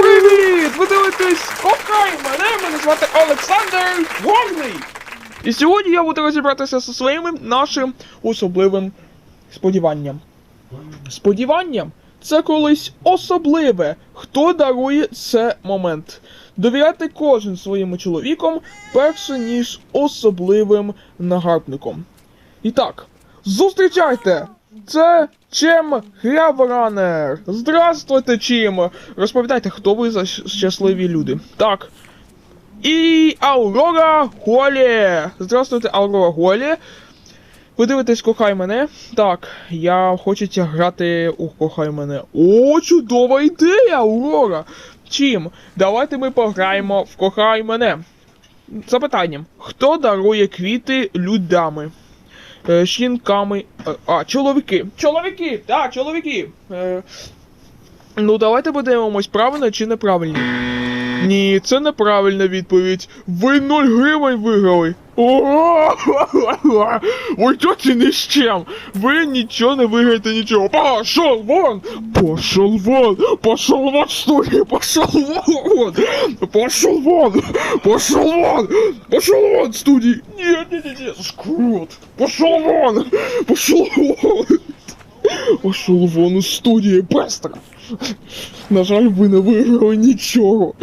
Привіт! Ви дивитесь Кохай мене! Мене звати Олександр Вогний! І сьогодні я буду розібратися зі своїм нашим особливим сподіванням. Сподіванням це колись особливе. Хто дарує це момент? Довіряти кожен своїм чоловіком перше ніж особливим нагарбником. І так, зустрічайте! Це Чем Грявранер. Здравствуйте, Чим! Розповідайте, хто ви за щасливі люди. Так. І Аурора Голі. Здравствуйте, Аурора Голі. Ви дивитесь Кохай мене. Так, я хочеться грати у Кохай мене. О, чудова ідея, Аурора! Чим? Давайте ми пограємо в Кохай мене. Запитанням: хто дарує квіти людами? Е, жінками. е, А, чоловіки. Чоловіки! Так, чоловіки. Е, ну, давайте подивимось, правильно чи неправильно. Ні, це неправильна відповідь. Ви 0 гривень виграли. О, Ви тьоті ні з чим. Ви нічого не виграєте, нічого. Пошел вон! Пошел вон! Пошел вон, студия! Пошел вон! Пошел вон! Пошел вон! Пошел вон, студии! Нет, нет, нет, нет, скрут! Пошел вон! Пошел вон! Пошел вон у студії, быстро! На жаль, ви не виграли нічого.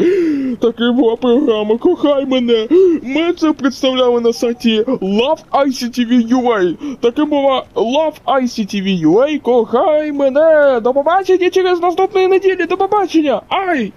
Таке була програма Кохай мене. Ми це представляли на сайті Love ICTV UA. Таке була Love ICTV UA. Кохай мене. До побачення через наступної неділі. До побачення. Ай!